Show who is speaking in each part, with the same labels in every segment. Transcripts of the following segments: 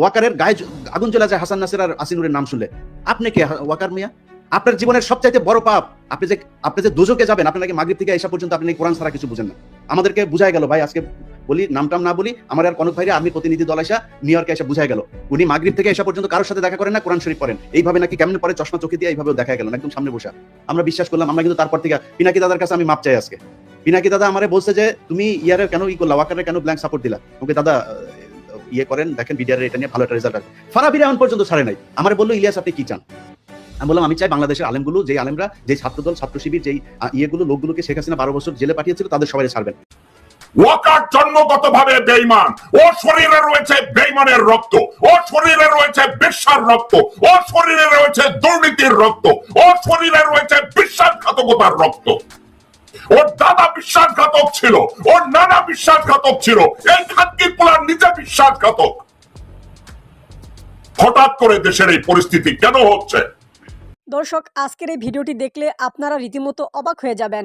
Speaker 1: ওয়াকারের গায়ে আগুন জ্বলা যায় হাসান নাসির আর আসিনুরের নাম শুনলে। আপনি কে ওয়াকার মিয়া? আপনার জীবনের সবচাইতে বড় পাপ, আপনি যে আপনি যে দুজকে যাবেন, আপনি নাকি মাগরিব থেকে এসা পর্যন্ত আপনি কোরআন ছাড়া কিছু বুঝেন না। আমাদেরকে বুঝাই গেল ভাই, আজকে বলি, নামটাম না বলি, আমার আর কনক ভাইরে আমি প্রতিনিধি দল আসা নিউ ইয়র্কে এসে বুঝাই গেল। উনি মাগরিব থেকে এসা পর্যন্ত কারোর সাথে দেখা করেন না, কোরআন শরীফ পড়েন। এইভাবে নাকি কেমন পরে চশমা চোখে দিয়ে এইভাবে দেখা গেল একদম সামনে বসা। আমরা বিশ্বাস করলাম, আমরা কিন্তু তারপর থেকে পিনাকি দাদার কাছে আমি মাপ চাই আজকে। পিনাকি দাদা আমারে বলছে যে, তুমি ইয়ারে কেন ই করলা ওয়াকারে কেন ব্ল্যাঙ্ক সাপোর্ট দিলা? ওকে দাদা ইয়ে করেন, দেখেন বিডিআর এটা নিয়ে ভালো একটা রেজাল্ট আসবে। ফারাবির এখন পর্যন্ত ছাড়ে নাই। আমার বলল, ইলিয়াস, আপনি কি চান? আমি বললাম, আমি চাই বাংলাদেশের আলেমগুলো যে আলেমরা যে ছাত্রদল, ছাত্র শিবির, যেই ইয়েগুলো, লোকগুলোকে শেখ হাসিনা বারো বছর জেলে পাঠিয়েছিল, তাদের সবাই ছাড়বেন।
Speaker 2: ওয়াকার জন্মগতভাবে বেইমান ও শরীরে রয়েছে বেইমানের রক্ত। ও শরীরে রয়েছে বিশ্বাস রক্ত। ও শরীরে রয়েছে দুর্নীতির রক্ত। ও শরীরে রয়েছে বিশ্বাসঘাতকতার রক্ত। ওর দাদা বিশ্বাসঘাতক ছিল, ওর নানা বিশ্বাসঘাতক ছিল, এই খানকির পোলার নিজে বিশ্বাসঘাতক। হঠাৎ করে দেশের এই পরিস্থিতি কেন হচ্ছে?
Speaker 3: দর্শক, আজকের এই ভিডিওটি দেখলে আপনারা রীতিমতো অবাক হয়ে যাবেন।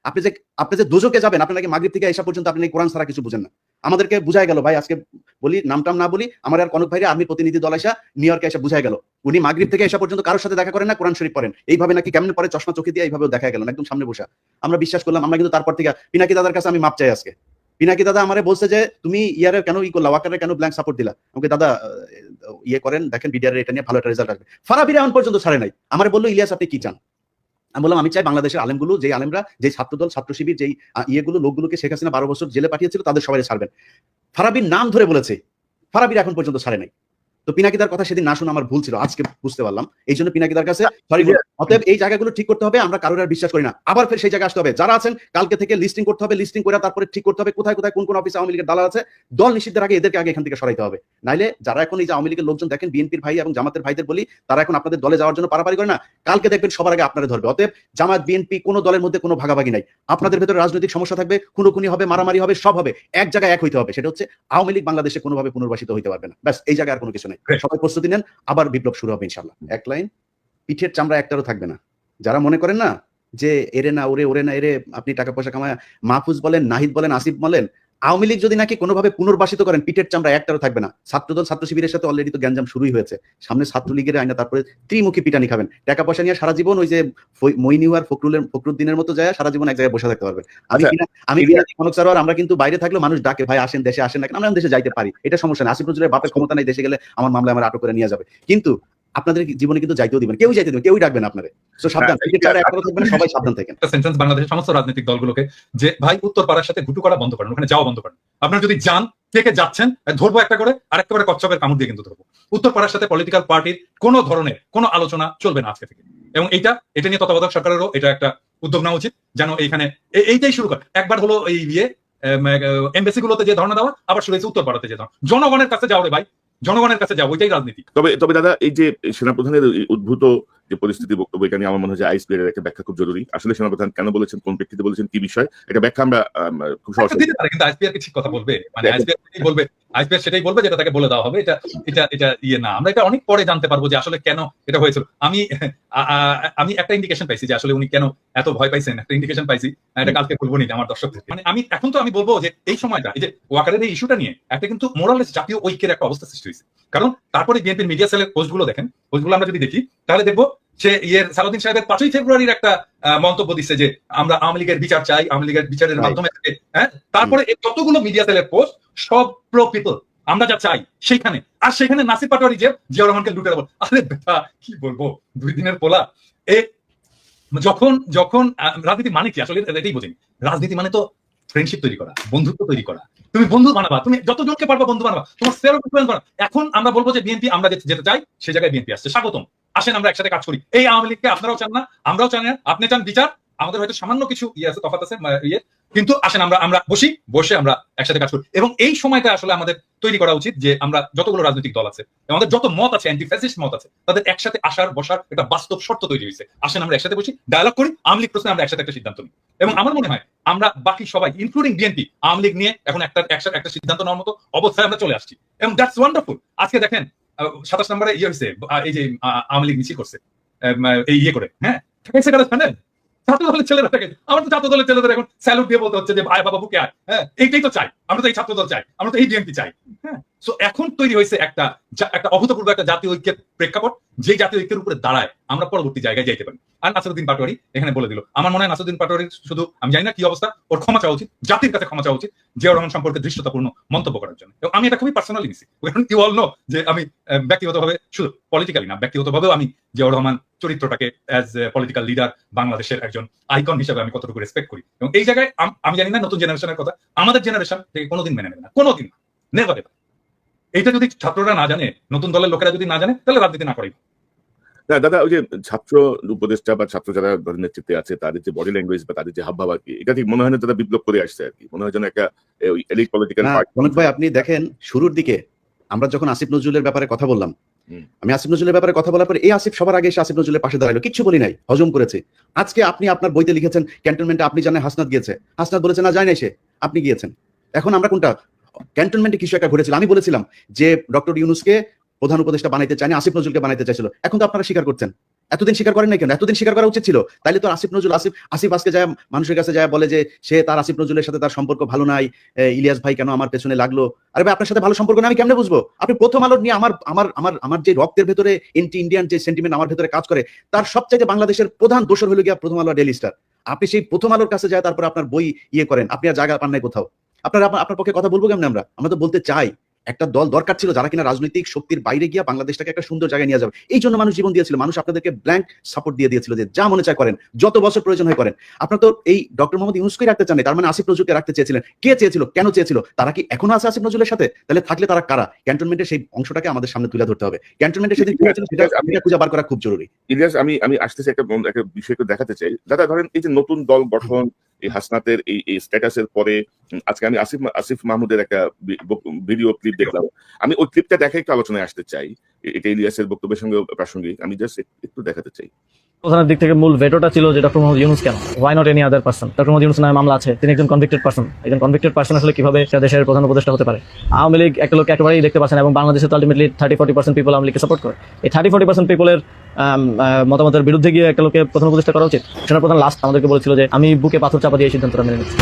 Speaker 1: আপনি যে আপনি যে দুজকে যাবেন আপনি নাকি মাগরিব থেকে এসা পর্যন্ত আপনি কোরআন ছাড়া কিছু বুঝেন না। আমাদেরকে বুঝাই গেল, ভাই, আজকে বলি, নামটাম না বলি, আমার আর কনক ভাইরে আমি প্রতিনিধি দল আসা নিউ ইয়র্কে এসে বুঝাই গেল। উনি মাগরিব থেকে এসা পর্যন্ত কারোর সাথে দেখা করেন না, কোরআন শরীফ পড়েন। এইভাবে নাকি কেমন পরে চশমা চোখে দিয়ে এইভাবে দেখা গেল একদম সামনে বসা। আমরা বিশ্বাস করলাম, আমরা কিন্তু তারপর থেকে, পিনাকি দাদার কাছে আমি মাপ চাই আজকে। পিনাকি দাদা আমারে বলছে যে, তুমি ইয়ারে কেন ই করলা, ওয়াকারে কেন ব্ল্যাঙ্ক সাপোর্ট দিলা? ওকে দাদা ইয়ে করেন, দেখেন বিডিআর এটা নিয়ে ভালো একটা রেজাল্ট আসবে। ফারাবির এখন পর্যন্ত ছাড়ে নাই। আমার বলল, ইলিয়াস, আপনি কি চান? আমি বললাম, আমি চাই বাংলাদেশের আলেমগুলো যে আলেমরা যে ছাত্রদল, ছাত্র শিবির, যেই ইয়েগুলো, লোকগুলোকে শেখ হাসিনা বারো বছর জেলে পাঠিয়েছিল, তাদের সবাই ছাড়বেন। ফারাবির নাম ধরে বলেছে, ফারাবির এখন পর্যন্ত ছাড়ে নাই। তো পিনাকিদার কথা সেদিন না শুনে আমার ভুল ছিল আজকে বুঝতে পারলাম। এই জন্য পিনাকিদার কাছে সরি অতএব এই জায়গাগুলো ঠিক করতে হবে আমরা কারোর আর বিশ্বাস করি না। আবার ফের সেই জায়গায় আসতে হবে। যারা আছেন কালকে থেকে লিস্টিং করতে হবে লিস্টিং করে তারপরে ঠিক করতে হবে কোথায় কোথায় কোন কোন অফিসে আওয়ামী লীগের দালাল আছে দল নিষিদ্ধের আগে এদেরকে আগে এখান থেকে সরাইতে হবে। নাইলে যারা এখন এই যে আওয়ামী লীগের লোকজন দেখেন বিএনপির ভাই এবং জামাতের ভাইদের বলি তারা এখন আপনাদের দলে যাওয়ার জন্য পারাপারি করে না। কালকে দেখবেন সবার আগে আপনারা ধরবে। অতএব জামাত বিএনপি কোনো দলের মধ্যে কোনো ভাগাভাগি নাই। আপনাদের ভেতরে রাজনৈতিক সমস্যা থাকবে খুনোখুনি হবে মারামারি হবে সব হবে। এক জায়গায় এক হইতে হবে। সেটা হচ্ছে আওয়ামী লীগ বাংলাদেশে কোনোভাবে পুনর্বাসিত হইতে পারবে না। ব্যাস এই জায়গায় আর কোনো কিছু নেই। সবাই প্রস্তুতি নেন আবার বিপ্লব শুরু হবে ইনশাল্লাহ এক লাইন পিঠের চামড়া একটারও থাকবে না। যারা মনে করেন না যে এরে না ওরে ওরে না এরে আপনি টাকা পয়সা কামায় মাহফুজ বলেন নাহিদ বলেন আসিফ বলেন আওয়ামী লীগ যদি নাকি কোনোভাবে পুনর্বাসিত করেন পিঠের চামড়া একটারও থাকবে না। ছাত্রদল ছাত্র শিবিরের সাথে অলরেডি তো গ্যাঞ্জাম শুরুই হয়েছে। সামনে ছাত্রলীগের আইনা তারপরে ত্রিমুখী পিটানি খাবেন। টাকা পয়সা নিয়ে সারা জীবন ওই যে ফই- মইনিউয়ার ফখরুলের ফখরুদ্দিনের মতো যায় সারা জীবন এক জায়গায় বসে থাকতে পারবেন। আমি
Speaker 2: আচ্ছা,
Speaker 1: আমি কনক সারোয়ার আমরা কিন্তু বাইরে থাকলেও মানুষ ডাকে ভাই আসেন দেশে আসেন না কেন? আমরা দেশে যাইতে পারি। এটা সমস্যা না। আসিফ নজরুলের বাপের ক্ষমতা নেই দেশে গেলে আমার মামলা আমার আটক করে নিয়ে যাবে। কিন্তু আপনাদের জীবনে কিন্তু যাইতেও দিবেন কেউ যাইতে দিবেন কেউই ডাকবেন আপনারে। তো সাবধান
Speaker 2: হ্যাঁ,
Speaker 1: চামড়া একটারও সবাই সাবধান থাকেন।
Speaker 4: সেন্টেন্স বাংলাদেশের সমস্ত রাজনৈতিক দলগুলোকে যে ভাই উত্তর পাড়ার সাথে ঘুটু করা বন্ধ করেন ওখানে যাওয়া বন্ধ করেন। আপনারা যদি যান কে কে যাচ্ছেন ধরবো একটা করে আরেকটা কচ্ছপের কামড় দিয়ে কিন্তু ধরবো। উত্তর পাড়ার সাথে পলিটিক্যাল পার্টির কোনো ধরনের কোনো আলোচনা চলবে না আজকে থেকে। এবং এইটা এটা নিয়ে তত্ত্বাবধায়ক সরকারেরও এটা একটা উদ্যোগ নেওয়া উচিত যেন এইখানে এইটাই শুরু করে। একবার হলো এই ইয়ে এমবেসি গুলোতে যে ধর্ণা দেওয়া আবার শুরু হয়েছে উত্তর পাড়াতে যে ধর্ণা। জনগণের কাছে যাও রে ভাই জনগণের কাছে যাব ওইটাই রাজনীতি।
Speaker 2: তবে তবে দাদা এই যে সেনাপ্রধানের উদ্ভূত যে পরিস্থিতি বক্তব্য এখানে আমার মনে হয় যে আইসপি এর একটা ব্যাখ্যা খুব জরুরি। আসলে সেনাপ্রধান কেন বলেছেন? কোন প্রেক্ষিতে বলেছেন? কি বিষয়? এটা ব্যাখ্যা আমরা খুব সহজ
Speaker 4: কিন্তু আইসপিআর ঠিক কথা বলবে। মানে আইসপিআর বলবে আইসপিআর সেটাই বলবে যেটা তাকে বলে দেওয়া হবে। এটা এটা এটা ইয়ে না। আমরা এটা অনেক পরে জানতে পারব যে আসলে কেন এটা হয়েছিল। আমি আমি একটা ইন্ডিকেশন পাইছি যে আসলে উনি কেন এত ভয় পাইছেন। একটা ইন্ডিকেশন পাইছি। এটা কালকে বলব নি আমার দর্শকদের। মানে আমি এখন তো আমি বলব যে এই সময়টা এই যে ওয়াকারের এই ইস্যুটা নিয়ে একটা কিন্তু মোরালেস জাতীয় ঐক্যের একটা অবস্থা সৃষ্টি হয়েছে। কারণ তারপরে বিএনপির মিডিয়া সেলের পোস্টগুলো দেখেন পোস্টগুলো আমরা যদি দেখি তাহলে দেখব সে ইয়ের সালাউদ্দিন সাহেবের পাঁচই ফেব্রুয়ারির একটা মন্তব্য দিচ্ছে যে আমরা আওয়ামী লীগের বিচার চাই আওয়ামী লীগের বিচারের মাধ্যমে হ্যাঁ? তারপরে যতগুলো মিডিয়া সেলের পোস্ট সব প্রো পিপল আমরা যা চাই সেইখানে। আর সেখানে নাসির পাটোয়ারি যে জিয়াউর রহমানকে লুটে দেবো। আরে বেটা কি বলব? দুই দিনের পোলা। এ যখন যখন রাজনীতি মানে কি? আসলে এটাই বোঝেন। রাজনীতি মানে তো ফ্রেন্ডশিপ তৈরি করা, বন্ধুত্ব তৈরি করা। তুমি বন্ধু বানাবা, তুমি যতজনকে পারবা বন্ধু বানাবা, তোমার সেলফ ইনফ্লুয়েন্স বানাবা। এখন আমরা বলব যে বিএনপি আমরা যেতে চাই, সে জায়গায় বিএনপি আসছে। স্বাগতম। আসেন, আমরা একসাথে কাজ করি। এই আওয়ামী লীগকে আপনারাও চান না, আমরাও চান না। আপনি চান বিচার, আমাদের হয়তো সামান্য কিছু ইয়ে আছে, তফাৎ আছে ইয়ে। কিন্তু আসেন, আমরা আমরা বসি, বসে আমরা একসাথে কাজ করি। এবং এই সময়টা আসলে আমাদের তৈরি করা উচিত যে আমরা যতগুলো রাজনৈতিক দল আছে, আমাদের যত মত আছে অ্যান্টি ফ্যাসিস্ট মত আছে, তাদের একসাথে আসার, বসার একটা বাস্তব শর্ত তৈরি হয়েছে। আসেন, আমরা একসাথে বসি ডায়ালগ করি, আওয়ামী লীগ প্রশ্নে আমরা একসাথে একটা সিদ্ধান্ত নিই। এবং আমার মনে হয়, আমরা বাকি সবাই ইনক্লুডিং বিএনপি আওয়ামী লীগ নিয়ে এখন একটা একসাথে একটা সিদ্ধান্ত নেওয়ার মতো অবস্থায় আমরা চলে আসছি। এবং দ্যাটস ওয়ান্ডারফুল আজকে দেখেন সাতাশ নম্বরে ইয়ে হয়েছে এই যে আওয়ামী লীগ মিছিল করছে এই ইয়ে করে হ্যাঁ? ছাত্র দলের ছেলেরা থাকে। আমার তো ছাত্র দলের ছেলেদের এখন স্যালুট দিয়ে বলতে হচ্ছে যে, ভাই, বাবা, বুকে আয়। হ্যাঁ এইটাই তো চাই। আমরা তো এই ছাত্র দল চাই। আমরা তো এই বিএনপি চাই। হ্যাঁ সো এখন তৈরি হয়েছে একটা একটা অভূতপূর্ব একটা জাতীয় ঐক্যের প্রেক্ষাপট যে জাতীয় ঐক্যের উপরে দাঁড়ায়। আমরা পরবর্তী জায়গায় যাইতে পারি। আর নাসরুদ্দিন পাটোয়ারি এখানে বলে দিল, আমার মনে হয় নাসরুদ্দিন পাটোয়ারি শুধু, আমি জানি না কি অবস্থা, ওর ক্ষমা চাওয়া উচিত, জাতির কাছে ক্ষমা চাওয়া উচিত, জিয়াউর রহমান সম্পর্কে দৃশ্যতাপূর্ণ মন্তব্য করার জন্য। এবং আমি এটা খুবই পার্সোনালি নিছি। ইউ অল নো যে আমি ব্যক্তিগতভাবে শুধু পলিটিক্যালি না, ব্যক্তিগতভাবেও আমি জিয়াউর রহমান চরিত্রটাকে অ্যাজ পলিটিক্যাল লিডার বাংলাদেশের একজন আইকন হিসেবে আমি কতটুকু রেসপেক্ট করি। এবং এই জায়গায় আমি জানি না নতুন জেনারেশনের কথা, আমাদের জেনারেশন থেকে কোনোদিন মেনে নেবে না, কোনোদিন নেভার এভার এইটা যদি ছাত্ররা না জানে নতুন দলের লোকেরা যদি না জানে তাহলে রাজনীতি না করেই।
Speaker 5: না দাদা ওই যে ছাত্র উপদেষ্টা বা ছাত্র যারা নেতৃত্বে আছে তাদের যে বডি ল্যাঙ্গুয়েজ বা তাদের যে হাবভাব আর কি এটা ঠিক মনে হয় না তারা বিপ্লব করে আসছে আর কি। মনে হয় যেন একটা এলিট পলিটিক্যাল
Speaker 1: কনক ভাই আপনি দেখেন শুরুর দিকে আমরা যখন আসিফ নজরুলের ব্যাপারে কথা বললাম আমি আসিফ নজরুলের ব্যাপারে কথা বলার পরে এই আসিফ সবার আগে এসে আসিফ নজরুলের পাশে দাঁড়াল কিছু বলি নাই হজম করেছে। আজকে আপনি আপনার বইতে লিখেছেন ক্যান্টনমেন্টে আপনি জানেন হাসনাত গিয়েছে। হাসনাত বলেছে না যায় না সে আপনি গিয়েছেন। এখন আমরা কোনটা ক্যান্টনমেন্টে কিছু একটা ঘটেছিল। আমি বলেছিলাম যে ডক্টর ইউনুসকে প্রধান উপদেষ্টা বানাইতে চায়নি, আসিফ নজরুলকে বানাইতে চাইছিল। এখন তো আপনারা স্বীকার করছেন। এতদিন স্বীকার করেন নাই কেন? এতদিন স্বীকার করা উচিত ছিল। তাইলে তো আসিফ নজরুল আসিফ আসিফ আজকে যায় মানুষের কাছে যায় বলে যে সে তার, আসিফ নজরুলের সাথে তার সম্পর্ক ভালো নাই ইলিয়াস ভাই কেন আমার পেছনে লাগল? আরে ভাই, আপনার সাথে ভালো সম্পর্ক না, আমি কেমনে বুঝব? আপনি প্রথম আলো নিয়ে আমার আমার আমার আমার যে রক্তের ভেতরে এন্টি ইন্ডিয়ান যে সেন্টিমেন্ট আমার ভেতরে কাজ করে, তার সবচাইতে বাংলাদেশের প্রধান দোষর হলো গিয়া প্রথম আলো ডেলি স্টার। আপনি সেই প্রথম আলোর কাছে যায়, তারপর আপনার বই ইয়ে করেন। আপনি আর জায়গা পান নাই কোথাও। আপনার- আপনার পক্ষে কথা বলব কেমন আমরা? আমরা তো বলতে চাই একটা দল দরকার ছিল যারা কিনা রাজনৈতিক শক্তির বাইরে গিয়া বাংলাদেশটাকে একটা সুন্দর জায়গায় নিয়ে যাবে। এই জন্য মানুষ জীবন দিয়েছিল। মানুষ আপনাদেরকে ব্ল্যাঙ্ক সাপোর্ট দিয়ে দিয়েছিল যে যা মনে চায় করেন যত বছর প্রয়োজন হয় করেন। আপনার তো এই ডক্টর মোহাম্মদ ইউনুসকে রাখতে চান তার মানে আসিফ নজরুলকে রাখতে চেয়েছিলেন। কে চেয়েছিল? কেন চেয়েছিল? তারা কি এখনও আছে আসিফ নজরুলের সাথে? তাহলে থাকলে তারা কারা? ক্যান্টনমেন্টের সেই অংশটাকে আমাদের সামনে তুলে ধরতে হবে। ক্যান্টনমেন্টের সেদিন সেটা খুঁজে বার করা খুব জরুরি।
Speaker 5: ইলিয়াস আমি আমি আসতেছি একটা একটা বিষয়কে দেখাতে চাই। দাদা ধরেন এই যে নতুন দল গঠন এই হাসনাতের এই এই স্ট্যাটাসের পরে আজকে আমি আসিফ আসিফ মাহমুদের একটা ভিডিও ক্লিপ দেখলাম। আমি ওই ক্লিপটা দেখে একটু আলোচনায় আসতে চাই। এটা ইলিয়াসের বক্তব্যের সঙ্গে প্রাসঙ্গিক। আমি জাস্ট একটু দেখাতে চাই।
Speaker 6: প্রধানের দিক থেকে মূল ভেটোটা ছিল যে ডক্টর মোহাম্মদ ইউনুস কেন? Not any other person doctor Mohammad Yunus নামে মামলা আছে, তিনি একজন কনভিক্টেড পার্সন একজন কনভিক্টেড পার্সন আসলে কীভাবে দেশের প্রধান উপদেষ্টা হতে পারে? আওয়ামী লীগ একটা লোক একেবারেই দেখতে পাচ্ছেন এবং বাংলাদেশে তো ultimately thirty forty percent people Awami লীগকে সাপোর্ট করে। এই থার্টি ফোর্টি পার্সেন্ট পিপলের মতামতের বিরুদ্ধে গিয়ে একটা লোককে প্রধান উপদেষ্টা করা উচিত? সেটা প্রধান লাস্ট আমাদেরকে বলেছিল যে, আমি বুকে পাথর চাপা দিয়ে এই সিদ্ধান্তটা মেনে নিচ্ছি।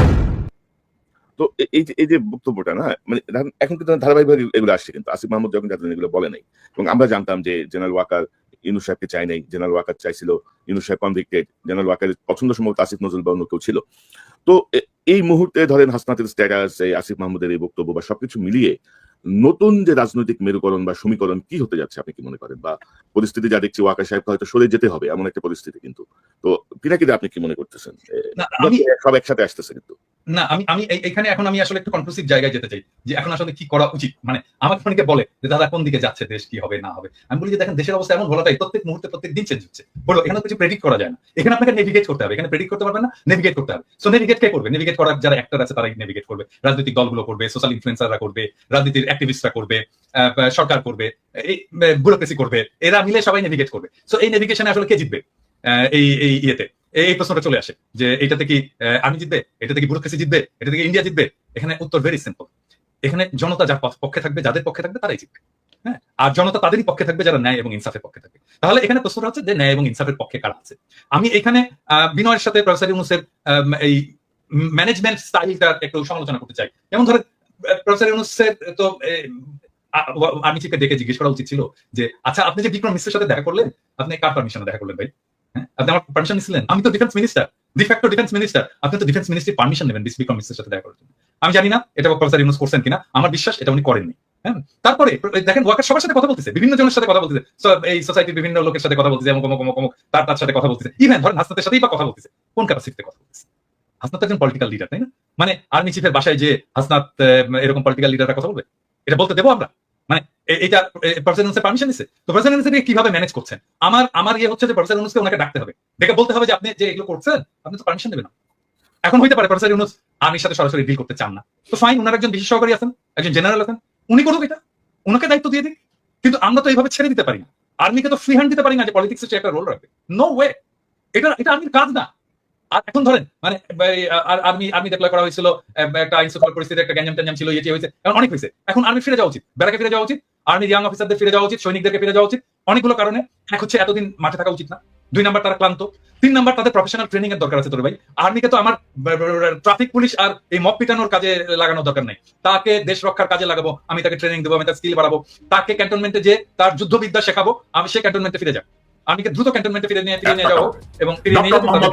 Speaker 5: তো এই যে এই যে বক্তব্যটা, না? মানে এখন কিন্তু ধারাবাহিকভাবে এগুলো আসছে কিন্তু। আসিফ মাহমুদ যখন যাদের এগুলো বলে নাই, এবং আমরা জানতাম যে জেনারেল ওয়াকার ইউনুস সাহেবকে চাই নাই জেনারেল ওয়াকার চাইছিল ইউনুস সাহেব কনভিক্টেড জেনারেল ওয়াকারের পছন্দ সম্ভবত আসিফ নজরুল বা অন্য কেউ ছিল। তো এই মুহূর্তে ধরেন হাসনাতের স্ট্যাটাস আসিফ মাহমুদের এই বক্তব্য বা সবকিছু মিলিয়ে নতুন যে রাজনৈতিক মেরুকরণ বা সমীকরণ কি হতে যাচ্ছে আপনি কি মনে করেন? বা পরিস্থিতি যা দেখছি ওয়াকা সাহেবকে হয়তো সরে যেতে হবে এমন একটা পরিস্থিতি কিন্তু। তো পিনাকিদা আপনি কি মনে করতেছেন? সব একসাথে আসতেছে কিন্তু।
Speaker 4: না, আমি আমি এইখানে এখন আমি আসলে একটু কনক্লুসিভ জায়গায় যেতে চাই, যে এখন আসলে কি করা উচিত? মানে আমাকে অনেকে বলে যে, দাদা, কোন দিকে যাচ্ছে? দেশ কি হবে, না হবে? আমি বলি যে, দেখেন, দেশের অবস্থা এমন ভোলাটাই প্রত্যেক মুহূর্তে প্রত্যেক দিন চেঞ্জ হচ্ছে। বলো, এখানে কিছু প্রেডিক্ট করা যায় না। এখানে আপনাকে নেভিগেট করতে হবে। এখানে প্রেডিক্ট করতে পারবেন না নেভিগেট করতে হবে। সো নেভিগেট কে করবে? নেভিগেট করার যারা অ্যাক্টর আছে, তারাই নেভিগেট করবে। রাজনৈতিক দলগুলো করবে সোশ্যাল ইনফ্লুয়েন্সাররা করবে, রাজনীতির অ্যাক্টিভিস্টরা করবে সরকার করবে, এই ব্যুরোক্রেসি করবে, এরা মিলে সবাই নেভিগেট করবে। সো এই নেভিগেশনে আসলে কে জিতবে? এই এই ইয়েতে। এই প্রশ্নটা চলে আসে যে এটাতে কি আর্মি জিতবে? এটাতে কি ব্যুরোক্রেসি জিতবে? এটা থেকে ইন্ডিয়া জিতবে? এখানে উত্তর ভেরি সিম্পল এখানে জনতা যার পক্ষে থাকবে যাদের পক্ষে থাকবে তারাই জিতবে হ্যাঁ? আর জনতা তাদেরই পক্ষে থাকবে যারা ন্যায় এবং ইনসাফের পক্ষে থাকবে। তাহলে এখানে প্রশ্নটা হচ্ছে যে ন্যায় এবং ইনসাফের পক্ষে কারা আছে? আমি এখানে বিনয়ের সাথে প্রফেসর ইউনুসের আম, এই ম্যানেজমেন্ট স্টাইলটার একটু সমালোচনা করতে চাই। যেমন ধরেন প্রফেসর ইউনুসের তো আমি চিফকে ডেকে জিজ্ঞেস করা উচিত ছিল যে আচ্ছা আপনি যে বিক্রম মিশ্রের সাথে দেখা করলেন আপনি কার পারমিশনে দেখা করলেন ভাই? আপনি আমার পারমিশন নিছিলেন? আমি তো ডিফেন্স মিনিস্টার ডিফেন্স মিনিস্টার আপনি তো ডিফেন্স মিনিস্ট্রি পারমিশন নেবেন বিস বিক্রম মিশ্রের সাথে দেখা করার জন্য। আমি জানি না এটা প্রফেসর ইউনুস করছেন কিনা, আমার বিশ্বাস এটা উনি করেননি। হ্যাঁ? তারপরে, দেখেন ওয়াকার সবার সাথে কথা বলতেছে, বিভিন্ন জনের সাথে কথা বলতেছে। এই সোসাইটির বিভিন্ন লোকের সাথে কথা বলতেছে, অমুক অমুক অমুক তার তার সাথে কথা বলতেছে। ইভেন ধরেন হাসনাতের সাথেই বা কথা বলতেছে, কোন ক্যাপাসিটিতে কথা বলতেছে? হাসনাত একজন পলিটিক্যাল লিডার তাই না? মানে আর্মি চিফের বাসায় যে হাসনাত এরকম পলিটিক্যাল লিডাররা কথা বলবে? এটা বলতে দেবো আমরা? মানে এটা প্রেসিডেন্সের পারমিশন নিছে। তো প্রেসিডেন্সি কীভাবে ম্যানেজ করছেন? আমার আমার ইয়ে হচ্ছে যে প্রেসিডেন্সকে ওনাকে ডাকতে হবে। ডেকে বলতে হবে যে আপনি যে এগুলো করছেন, আপনি তো পারমিশন দেবেন না। এখন হইতে পারে প্রফেসর ইউনুস সাথে সরাসরি ডিল করতে চান না। তো ফাইন ওনার একজন বিশেষ সহকারী আছেন, একজন জেনারেল আছেন। উনি করুক এটা। ওনাকে দায়িত্ব দিয়ে দিক। কিন্তু আমরা তো এইভাবে ছেড়ে দিতে পারি না। আর্মিকে তো ফ্রি হ্যান্ড দিতে পারি না যে পলিটিক্সে সে একটা রোল রাখবে। নো ওয়ে এটা এটা আর্মির কাজ না। এখন ধরেন মানে আর্মি আর্মি ডিক্লেয়ার করা হয়েছিল একটা পরিস্থিতি একটা গ্যাঞ্জাম ছিল ইয়ে হয়েছে। এখন অনেক হয়েছে। এখন আর্মি ফিরে যাওয়া উচিত ব্যারাকে ফিরে যাওয়া উচিত আর্মি ইয়াং অফিসারদের ফিরে যাওয়া উচিত, সৈনিকদেরকে ফিরে যাওয়া উচিত। অনেকগুলো কারণে এক হচ্ছে এতদিন মাঠে থাকা উচিত না। দুই নাম্বার তারা ক্লান্ত। তিন নাম্বার তাদের প্রফেশনাল ট্রেনিং এর দরকার আছে তোর ভাই। আর্মিকে তো আমার ট্রাফিক পুলিশ আর এই মপ পিটানোর কাজে লাগানোর দরকার নেই। তাকে দেশ রক্ষার কাজে লাগাবো, আমি তাকে ট্রেনিং দেবো, আমি তার স্কিল বাড়াবো। তাকে ক্যান্টনমেন্টে যে তার যুদ্ধবিদ্যা শেখাবো, আমি সেই ক্যান্টনমেন্টে ফিরে যাব। আর্মিকে দ্রুত ক্যান্টনমেন্টে ফিরে নিয়ে ফিরে নিয়ে যাব? এবং ফিরে নিয়ে
Speaker 2: মোহাম্মদ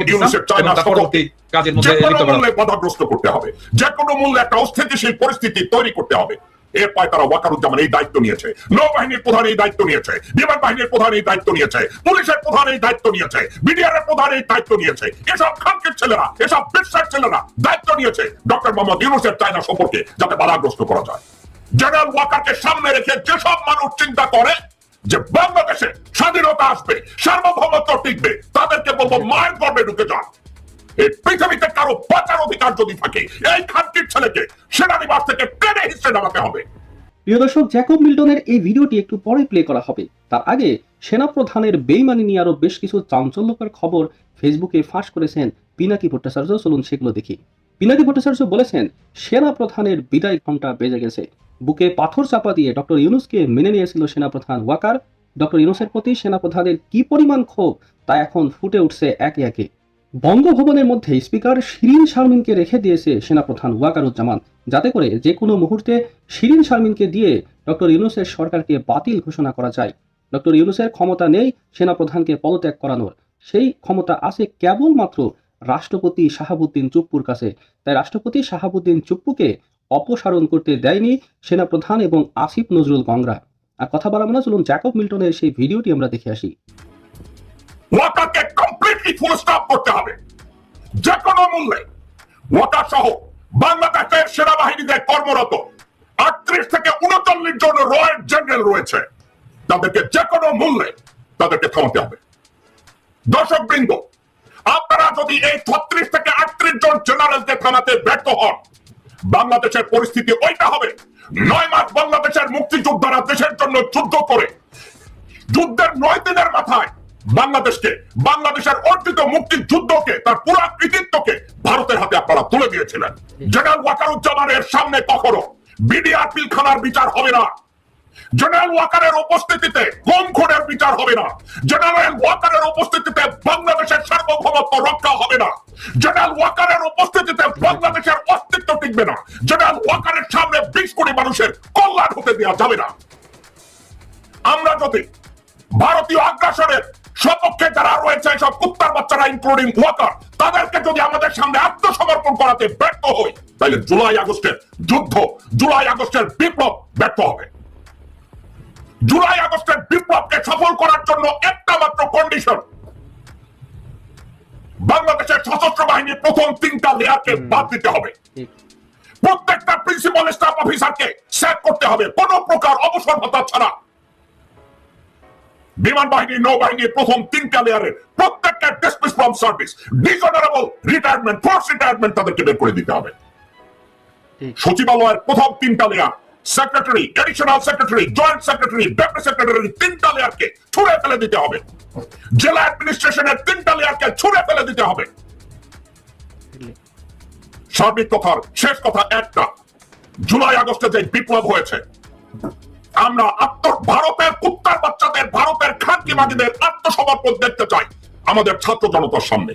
Speaker 4: তাদেরকে পরবর্তী কাজের মধ্যে লিপ্ত করা।
Speaker 2: বাধাগ্রস্ত করতে হবে। যে কোনো মূল্যে একটা অস্থিতিশীল পরিস্থিতি তৈরি করতে হবে। এরপর তারা ওয়াকারুজ্জামান এই দায়িত্ব নিয়েছে। নৌবাহিনীর প্রধান এই দায়িত্ব নিয়েছে। বিমান বাহিনীর প্রধান এই দায়িত্ব নিয়েছে। পুলিশের প্রধান এই দায়িত্ব নিয়েছে। বিডিআর এর প্রধান এই দায়িত্ব নিয়েছে। এসব খানকের ছেলেরা এসব ছেলেরা দায়িত্ব নিয়েছে ডক্টর মোহাম্মদ ইউনুসের চায়না সম্পর্কে যাতে বাধাগ্রস্ত করা যায়। জেনারেল ওয়াকারকে সামনে রেখে যেসব মানুষ চিন্তা করে যে বাংলাদেশে স্বাধীনতা আসবে, সার্বভৌমত্ব টিকবে, তাদেরকে বলব মায়ের গর্বে ঢুকে যান এই পৃথিবীতে কারও বাঁচার অধিকার যদি থাকে, এই খানকির ছেলেকে সেনানিবাস থেকে টেনে হিসেবে নামাতে হবে।
Speaker 7: প্রিয় দর্শক, জ্যাকব মিল্টনের এই ভিডিওটি একটু পরে প্লে করা হবে। তার আগে সেনাপ্রধানের বেইমানি নিয়ে আরও বেশ কিছু চাঞ্চল্যকর খবর ফেসবুকে ফাঁস করেছেন পিনাকি ভট্টাচার্য। চলুন সেগুলো দেখি। পিনাকি ভট্টাচার্য বলেছেন, সেনাপ্রধানের বিদায় ঘণ্টা বেজে গেছে। বুকে পাথর চাপা দিয়ে ডক্টর ইউনুসকে মেনে নিয়েছিল সেনাপ্রধান ওয়াকার। ডক্টর ইউনুসের প্রতি সেনাপ্রধানের কি পরিমাণ ক্ষোভ, তা এখন ফুটে উঠছে একে একে। বঙ্গভবনের মধ্যে স্পিকার শিরিন শারমিনকে রেখে দিয়েছে সেনাপ্রধান ওয়াকারুজ্জামান। যাতে করে যে কোনো মুহূর্তে শিরিন শারমিনকে দিয়ে ডক্টর ইউনুসের সরকারকে বাতিল ঘোষণা করা যায়। ডক্টর ইউনুসের ক্ষমতা নেই সেনাপ্রধানকে পদত্যাগ করানোর। সেই ক্ষমতা আছে কেবলমাত্র রাষ্ট্রপতি শাহাবুদ্দিন চুপ্পুর কাছে। তাই রাষ্ট্রপতি শাহাবুদ্দিন চুপ্পুকে অপসারণ করতে দেয়নি সেনাপ্রধান এবং আসিফ নজরুল গংরা আর কথা বলা না, চলুন জ্যাকব মিল্টনের সেই ভিডিওটি আমরা দেখে আসি।
Speaker 2: করতে হবে। যে কোনো মূল্যে সহ বাংলাদেশের কর্মরত আটত্রিশ থেকে উনচল্লিশ জন রয়েল জেনারেল রয়েছে। তাদেরকে যে কোনো মূল্যে তাদেরকে থামাতে হবে। দর্শক বৃন্দ, আপনারা যদি এই ছত্রিশ থেকে আটত্রিশ জন জেনারেলকে থামাতে ব্যর্থ হন বাংলাদেশের পরিস্থিতি ওইটা হবে। নয় মাস বাংলাদেশের মুক্তিযোদ্ধারা দেশের জন্য যুদ্ধ করে, যুদ্ধের নয় দিনের মাথায় বাংলাদেশকে, বাংলাদেশের অর্জিত মুক্তির যুদ্ধকে তার পুরা কৃতিত্বকে ভারতের হাতে আপনারা তুলে দিয়েছিলেন। জেনারেল ওয়াকারুজ্জামানের সামনে কখনো বিডিআর পিলখানার বিচার হবে না। জেনারেল ওয়াকারের উপস্থিতিতে কম খুনের বিচার হবে না। জেনারেল ওয়াকারের উপস্থিতিতে বাংলাদেশের সার্বভৌমত্ব রক্ষা হবে না। জেনারেল ওয়াকারের উপস্থিতিতে বাংলাদেশের অস্তিত্ব টিকবে না। জেনারেল ওয়াকারের সামনে বিশ কোটি মানুষের কল্যাণ হতে দেওয়া যাবে না। আমরা যদি ভারতীয় আগ্রাসনের সপক্ষে যারা রয়েছে, সব কুত্তার বাচ্চারা ইনক্লুডিং ওয়াকার তাদেরকে যদি আমাদের সামনে আত্মসমর্পণ করাতে ব্যর্থ হই, তাহলে জুলাই আগস্টের যুদ্ধ, জুলাই আগস্টের বিপ্লব ব্যর্থ হবে। জুলাই আগস্টের বিপ্লবকে সফল করার জন্য একটা মাত্র কন্ডিশন বাংলাদেশের সশস্ত্র বাহিনীর প্রথম তিনটা লেয়ারকে বাদ দিতে হবে। প্রত্যেকটা প্রিন্সিপাল স্টাফ অফিসারকে স্যাক করতে হবে। কোন প্রকার অবসর ভাতা ছাড়া। বিমান বাহিনী নৌবাহিনীর প্রথম তিনটা লেয়ারের প্রত্যেকটা dismiss from service dishonourable retirement force retirement তাদেরকে বের করে দিতে হবে। সচিবালয়ের প্রথম তিনটা layer secretary additional secretary joint secretary deputy secretary তিনটা লেয়ারকে ছুড়ে ফেলে দিতে হবে। জেলা অ্যাডমিনিস্ট্রেশনের তিনটা লেয়ারকে ছুড়ে ফেলে দিতে হবে। সার্বিক কথার শেষ কথা একটা। জুলাই, আগস্টে যে বিপ্লব হয়েছে, আমরা আত্ম ভারতের কুত্তার বাচ্চাদের, ভারতের খানকি মাগিদের আত্মসমর্পণ দেখতে চাই আমাদের ছাত্র জনতার সামনে।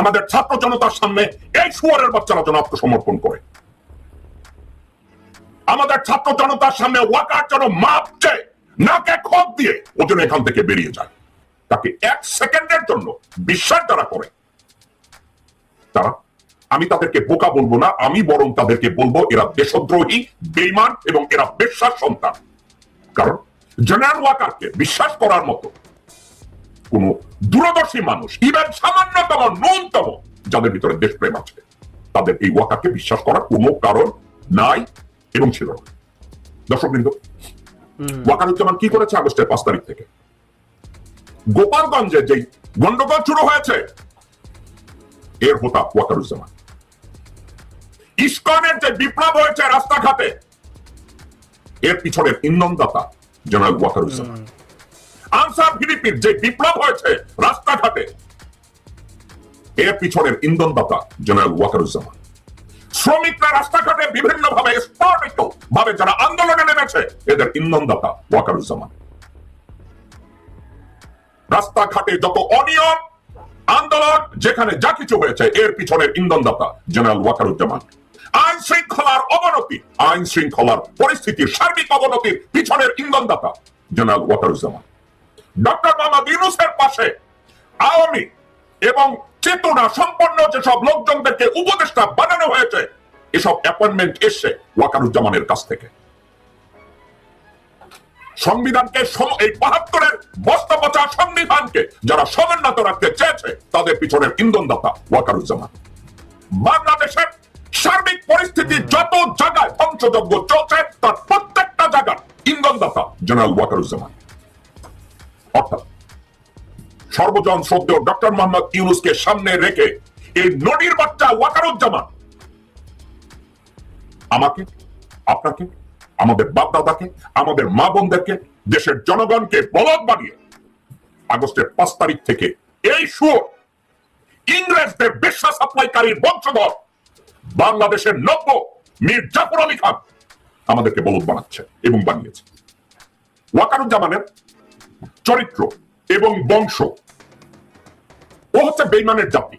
Speaker 2: আমাদের ছাত্র জনতার সামনে এই সুয়ারের বাচ্চারা যেন আত্মসমর্পণ করে। আমাদের ছাত্র জনতার সামনে ওয়াকার যেন মাপ নাকে খত দিয়ে ও যেন এখান থেকে বেরিয়ে যায়। তাকে এক সেকেন্ডের জন্য বিশ্বাস যারা করে, তারা, আমি তাদেরকে বোকা বলব না, আমি বরং তাদেরকে বলব এরা দেশদ্রোহী, বেইমান এবং এরা বিশ্বাস সন্তান। কারণ জেনারেল ওয়াকারকে বিশ্বাস করার মতো কোন দূরদর্শী মানুষ ইভেন সামান্যতম ন্যূনতম, যাদের ভিতরে দেশপ্রেম আছে, তাদের এই ওয়াকারকে বিশ্বাস করার কোনো কারণ নাই। এবং ছিল। না দর্শক বৃন্দ ওয়াকারুজ্জামান কি করেছে আগস্টের পাঁচ তারিখ থেকে? গোপালগঞ্জে যেই গন্ডগোল শুরু হয়েছে এর হোতা ওয়াকারুজ্জামান। ইস্কনের যে বিপ্লব হয়েছে রাস্তাঘাটে এর পিছনের ইন্ধনদাতা জেনারেল ওয়াকারুজ্জামান। আনসার ভিডিপির যে বিপ্লব হয়েছে রাস্তাঘাটে এর পিছনের ইন্ধনদাতা জেনারেল ওয়াকারুজ্জামান। শ্রমিকরা রাস্তাঘাটে বিভিন্ন ভাবে ভাবে যারা আন্দোলনে নেমেছে, এদের ইন্ধনদাতা ওয়াকারুজ্জামান। রাস্তাঘাটে যত অনিয়ম, আন্দোলন, যেখানে যা কিছু হয়েছে, এর পিছনের ইন্ধনদাতা জেনারেল ওয়াকারুজ্জামান। আইন শৃঙ্খলার অবনতি, আইন শৃঙ্খলার পরিস্থিতির সার্বিক অবনতির পিছনের ইন্ধনদাতা জেনারেল ওয়াকারুজ্জামান। ডক্টর মোহাম্মদ ইউনুসের পাশে আওয়ামী এবং চেতনা সম্পন্ন যেসব লোকজনদেরকে উপদেষ্টা বানানো হয়েছে এসব অ্যাপয়েন্টমেন্ট এসছে ওয়াকারুজ্জামানের কাছ থেকে। সংবিধানকে এই বাহাত্তরের বস্তা পচা সংবিধানকে যারা সমুন্নত রাখতে চেয়েছে, তাদের পিছনের ইন্ধনদাতা ওয়াকারুজ্জামান বাংলাদেশের সার্বিক পরিস্থিতি যত জায়গায় ধ্বংসযজ্ঞ চলছে, তার প্রত্যেকটা জায়গার ইন্ধনদাতা জেনারেল ওয়াকারুজ্জামান অর্থাৎ সর্বজন সদ্য ডক্টর মোহাম্মদ ইউনুসকে সামনে রেখে এই নদীর বাচ্চা ওয়াকারুজ্জামান আমাকে, আপনাকে, আমাদের বাপ দাদাকে আমাদের মা বোনদেরকে, দেশের জনগণকে বলদ বানিয়ে আগস্টের পাঁচ তারিখ থেকে এই সুর ইংরেজদের বিশ্বাস সাপ্লাইকারীর বংশধর বাংলাদেশের নব্য মীর জাফর আলী খান আমাদেরকে বলদ বানাচ্ছে এবং বানিয়েছে। ওয়াকারুজ্জামানের চরিত্র এবং বংশ, ও হচ্ছে বেইমানের জাতি।